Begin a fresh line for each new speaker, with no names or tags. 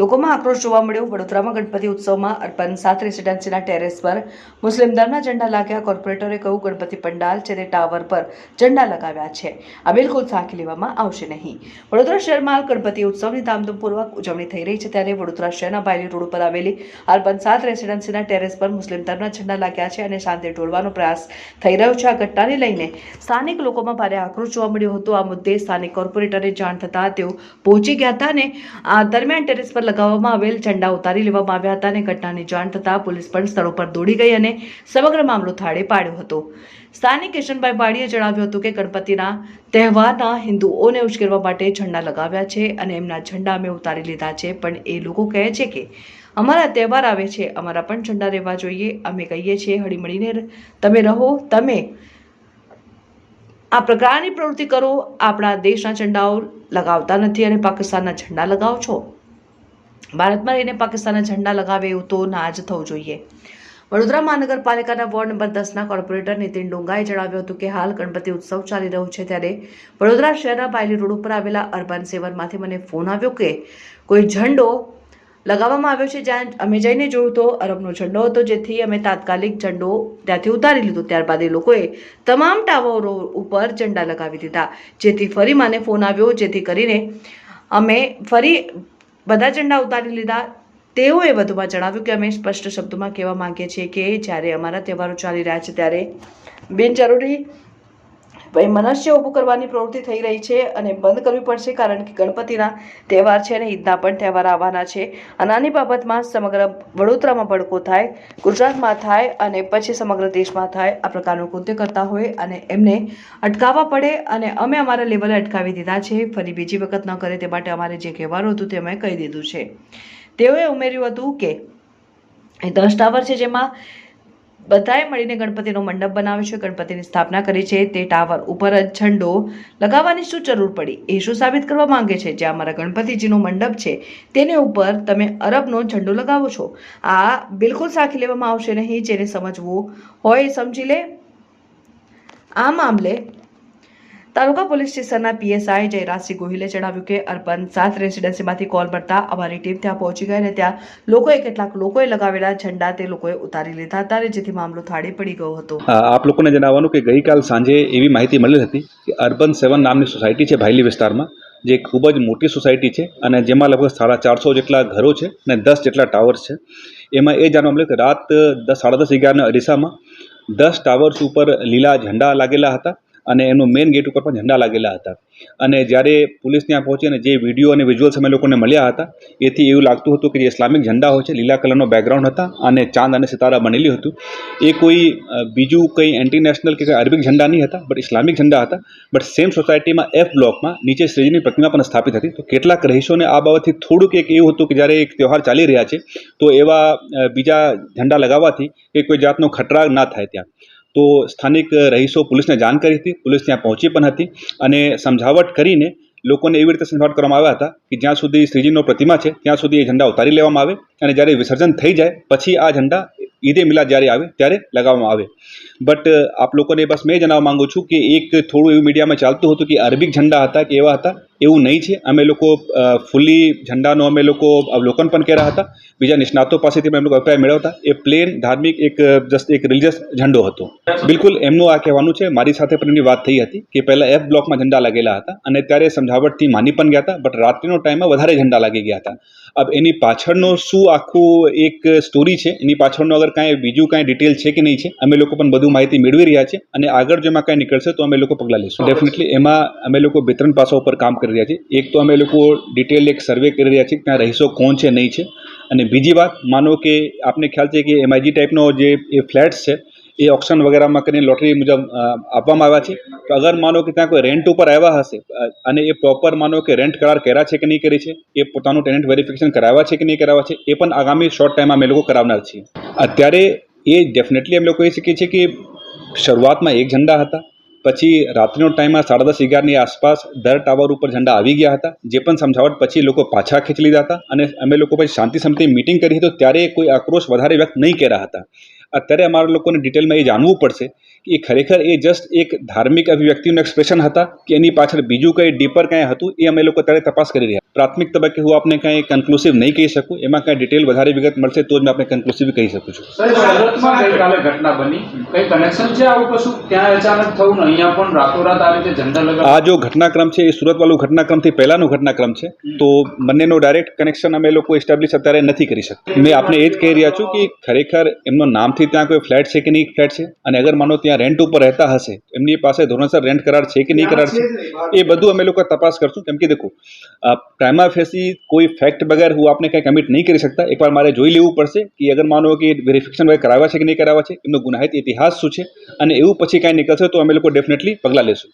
લોકોમાં આક્રોશ જોવા મળ્યો. વડોદરામાં ગણપતિ ઉત્સવમાં અર્પણ સાત રેસિડેન્સીના ટેરેસ પર. મુસ્લિમ ધર્મના ઝંડા લાગ્યા. કોર્પોરેટરે કહ્યું, ગણપતિ પંડાલ છે તે ટાવર પર ઝંડા લગાવ્યા છે. આ બિલકુલ સાંખી લેવામાં આવશે નહીં. વડોદરા શહેરમાં ગણપતિ ઉત્સવની ધામધૂમપૂર્વક ઉજવણી થઈ રહી છે ત્યારે વડોદરા શહેરના બાયલી રોડ ઉપર આવેલી અર્પણ સાત રેસિડેન્સીના ટેરેસ પર મુસ્લિમ ધર્મના ઝંડા લાગ્યા છે અને શાંતિ ઢોળવાનો પ્રયાસ થઈ રહ્યો છે. આ ઘટનાને લઈને સ્થાનિક લોકોમાં ભારે આક્રોશ જોવા મળ્યો હતો. આ મુદ્દે સ્થાનિક કોર્પોરેટરે જાણ થતાં તેઓ પહોંચી ગયા હતા અને આ દરમિયાન ટેરેસ પર લગાવવામાં આવેલ ઝંડા ઉતારી લેવામાં આવ્યા હતા અને ઘટનાની જાણ થતાં પોલીસ પણ સ્થળો પર દોડી ગઈ અને સમગ્ર મામલો થાળે પાડ્યો હતો. સ્થાનિક કિશનભાઈ વાડીએ જણાવ્યું હતું કે ગણપતિના તહેવારના હિન્દુઓને ઉશ્કેરવા માટે ઝંડા લગાવ્યા છે અને એમના ઝંડા અમે ઉતારી લીધા છે, પણ એ લોકો કહે છે કે અમારા તહેવાર આવે છે, અમારા પણ ઝંડા રહેવા જોઈએ, અમે કહીએ છીએ હળીમળીને તમે રહો, તમે આ પ્રકારની પ્રવૃત્તિ કરો, આપણા દેશના ઝંડાઓ લગાવતા નથી અને પાકિસ્તાનના ઝંડા લગાવો છો. ભારતમાં રહીને પાકિસ્તાનના ઝંડા લગાવે એવું તો ના જ થવું જોઈએ. વડોદરા મહાનગરપાલિકાના વોર્ડ નંબર દસના કોર્પોરેટર નીતિન ડુંગાએ જણાવ્યું હતું કે હાલ ગણપતિ ઉત્સવ ચાલી રહ્યો છે ત્યારે વડોદરા શહેરના પાયલી રોડ ઉપર આવેલા અર્બન સેવનમાંથી મને ફોન આવ્યો કે કોઈ ઝંડો લગાવવામાં આવ્યો છે જ્યાં અમે જઈને જોયું તો અરબનો ઝંડો હતો જેથી અમે તાત્કાલિક ઝંડો ત્યાંથી ઉતારી લીધો. ત્યારબાદ એ લોકોએ તમામ ટાવરો ઉપર ઝંડા લગાવી દીધા. જેથી ફરી મને ફોન આવ્યો જેથી કરીને અમે ફરી બધા ઝંડા ઉતારી લીધા. તેઓએ વધુમાં જણાવ્યું કે અમે સ્પષ્ટ શબ્દોમાં કહેવા માંગીએ છીએ કે જ્યારે અમારા તહેવારો ચાલી રહ્યા છે ત્યારે બિનજરૂરી મનુષ્ય ઊભું કરવાની પ્રવૃત્તિ થઈ રહી છે અને બંધ કરવી પડશે કારણ કે ગણપતિના તહેવાર છે અને ઈદના પણ તહેવાર આવવાના છે. અને આની બાબતમાં સમગ્ર વડોદરામાં ભડકો થાય, ગુજરાતમાં થાય અને પછી સમગ્ર દેશમાં થાય આ પ્રકારનું કૃત્ય કરતા હોય અને એમને અટકાવવા પડે અને અમે અમારા લેવલે અટકાવી દીધા છે. ફરી બીજી વખત ન કરે તે માટે અમારે જે કહેવાનું હતું તે અમે કહી દીધું છે. તેઓએ ઉમેર્યું હતું કે એ દસ ટાવર છે જેમાં બધાએ મળીને ગણપતિનો મંડપ બનાવ્યો છે, ગણપતિની સ્થાપના કરી છે. તે ટાવર ઉપર જ ઝંડો લગાવવાની શું જરૂર પડી? એ શું સાબિત કરવા માંગે છે? જે અમારા ગણપતિજીનો મંડપ છે, તેની ઉપર તમે અરબનો ઝંડો લગાવો છો. આ બિલકુલ સાખી લેવામાં આવશે નહીં, જેને સમજવું હોય સમજી લે. આ મામલે તાલુકા પોલીસ સ્ટેશનના પીએસઆઈ જયરાજસિંહ ગોહિલે જણાવ્યું કે અર્બન સાત રેસિડેન્સીમાંથી કોલ મળતા અમારી ટીમ ત્યાં પહોંચી ગઈ અને ત્યાં લોકોએ કેટલાક લોકોએ લગાવેલા ઝંડા તે લોકોએ ઉતારી લીધા હતા અને જેથી મામલો થાળે પડી ગયો હતો.
આપ લોકોને જણાવવાનું કે ગઈકાલ સાંજે એવી માહિતી મળી હતી કે અર્બન સેવન નામની સોસાયટી છે ભાયલી વિસ્તારમાં, જે ખૂબ જ મોટી સોસાયટી છે અને જેમાં લગભગ સાડા ચારસો જેટલા ઘરો છે અને દસ જેટલા ટાવર્સ છે. એમાં એ જાણવા મળ્યું કે રાત દસ, સાડા દસ અગિયારના અરીસામાં દસ ટાવર્સ ઉપર લીલા ઝંડા લાગેલા હતા અને એનું મેઇન ગેટ ઉપર પણ ઝંડા લાગેલા હતા. અને જ્યારે પોલીસ ત્યાં પહોંચી અને જે વીડિયો અને વિઝ્યુઅલ્સ અમે લોકોને મળ્યા હતા, એથી એવું લાગતું હતું કે જે ઇસ્લામિક ઝંડા હોય છે, લીલા કલરનો બેકગ્રાઉન્ડ હતા અને ચાંદ અને સિતારા બનેલી હતું. એ કોઈ બીજું કંઈ એન્ટી નેશનલ કે અરબિક ઝંડા નહીં હતા બટ ઇસ્લામિક ઝંડા હતા. બટ સેમ સોસાયટીમાં એફ બ્લોકમાં નીચે શ્રીજીની પ્રતિમા પણ સ્થાપિત હતી. તો કેટલાક રહીશોને આ બાબતથી થોડુંક એક એવું હતું કે જ્યારે એક તહેવાર ચાલી રહ્યા છે, તો એવા બીજા ઝંડા લગાવવાથી કે કોઈ જાતનો ખતરા ના થાય ત્યાં. તો સ્થાનિક રહીશો પોલીસને જાણ કરી હતી. પોલીસ ત્યાં પહોંચી પણ હતી અને સમજાવટ કરીને લોકોને એવી રીતે સમજાવટ કરવામાં આવ્યા હતા કે જ્યાં સુધી શ્રીજીનો પ્રતિમા છે, ત્યાં સુધી એ ઝંડા ઉતારી લેવામાં આવે અને જ્યારે વિસર્જન થઈ જાય, પછી આ ઝંડા ઈદે મિલાદ જ્યારે આવે ત્યારે લગાવવામાં આવે. બટ આપ લોકોને બસ મેં જણાવવા માગું છું કે એક થોડું એવું મીડિયામાં ચાલતું હતું કે અરબિક ઝંડા હતા કે એવા હતા. એવું નહીં છે. અમે લોકો ફૂલી ઝંડાનો અમે લોકો અવલોકન પણ કર્યા હતા. બીજા નિષ્ણાતો પાસેથી અમે લોકો અભિપ્રાય મેળવતા એ પ્લેન ધાર્મિક એક, જસ્ટ એક રિલિજિયસ ઝંડો હતો. બિલકુલ એમનું આ કહેવાનું છે. મારી સાથે પણ એમની વાત થઈ હતી કે પહેલાં એફ બ્લોકમાં ઝંડા લાગેલા હતા અને ત્યારે સમજાવટથી માની પણ ગયા હતા બટ રાત્રિનો ટાઈમમાં વધારે ઝંડા લાગી ગયા હતા. અબ એની પાછળનો શું આખું એક સ્ટોરી છે? એની પાછળનો અગર કાંઈ બીજું કાંઈ ડિટેલ છે કે નહીં છે? અમે લોકો પણ બધું માહિતી મેળવી રહ્યા છે અને આગળ જો એમાં કાંઈ નીકળશે તો અમે લોકો પગલાં લઈશું. ડેફિનેટલી એમાં અમે લોકો બે ત્રણ ઉપર પર કામ કરી રહ્યા છીએ. એક તો અમે લોકો ડિટેલ એક સર્વે કરી રહ્યા છીએ ત્યાં રહીશો કોણ છે, નહીં છે. અને બીજી વાત, માનો કે આપને ખ્યાલ છે કે એમઆઈજી ટાઈપનો જે એ ફ્લેટ્સ છે, એ ઓપ્શન વગેરેમાં કરીને લોટરી મુજબ આપવામાં આવ્યા છે. તો અગર માનો કે ત્યાં કોઈ રેન્ટ ઉપર આવ્યા હશે અને એ પ્રોપર માનો કે રેન્ટ કરાર કર્યા છે કે નહીં કરી છે, એ પોતાનું ટેનન્ટ વેરિફિકેશન કરાવ્યા છે કે નહીં કરાવ્યા છે, એ પણ આગામી શોર્ટ ટાઈમમાં અમે લોકો કરાવનાર છીએ. અત્યારે એ ડેફિનેટલી અમે લોકો એ શીખીએ છીએ કે શરૂઆતમાં એક ઝંડા હતા પછી રાત્રિનો ટાઈમમાં સાડા દસ અગિયારની આસપાસ દર ટાવર ઉપર ઝંડા આવી ગયા હતા, જે પણ સમજાવટ પછી લોકો પાછા ખેંચી લીધા હતા અને અમે લોકો પછી શાંતિ સમિતિ મિટિંગ કરી તો ત્યારે કોઈ આક્રોશ વધારે વ્યક્ત નહીં કર્યા હતા. અત્યારે અમારા લોકોને ડિટેલમાં એ જાણવું પડશે કે એ ખરેખર એ જસ્ટ એક ધાર્મિક અભિવ્યક્તિનું એક્સપ્રેશન હતા કે એની પાછળ બીજું કંઈ ડીપર કંઈ હતું એ અમે લોકો અત્યારે તપાસ કરી રહ્યા. પ્રાથમિક તબક્કે હું આપને કંઈ કન્ક્લુસિવ નહીં કહી શકું એમાં કાંઈ ડિટેલ વધારે વિગત મળશે તો જ મેં આપણે કન્ક્લુસિવ કહી શકું છું.
ગઈકાલે ઘટના બની. કઈ કનેક્શન છે આવું કશું? ત્યાં અચાનક થયું અહીંયા પણ રાતોરાત આ રીતે ઝંડા
આ જો ઘટનાક્રમ છે એ સુરતવાળું ઘટનાક્રમથી પહેલાંનો ઘટનાક્રમ છે તો બંનેનો ડાયરેક્ટ કનેક્શન અમે લોકો એસ્ટાબ્લિશ અત્યારે નથી કરી શકતા. મેં આપને એ જ કહી રહ્યા છું કે ખરેખર એમનો નામથી ત્યાં કોઈ ફ્લેટ છે કે નહીં ફ્લેટ છે? અને અગર માનો ત્યાં રેન્ટ ઉપર રહેતા હશે એમની પાસે ધોરણસર રેન્ટ કરાર છે કે નહીં કરાર છે એ બધું અમે લોકો તપાસ કરશું. કેમ કે દેખો પ્રાઇમા ફેસી કોઈ ફેક્ટ વગર હું આપને કંઈ કમિટ નહીં કરી શકતા. એકવાર મારે જોઈ લેવું પડશે કે અગર માનો કે વેરિફિકેશન વગર કરાવ્યા છે કે નહીં કરાવ્યા છે એમનો ગુનાહિત ઇતિહાસ શું છે? અને એવું પછી કાંઈ નીકળશે તો અમે લોકો ડેફિનેટલી પગલાં લેશું.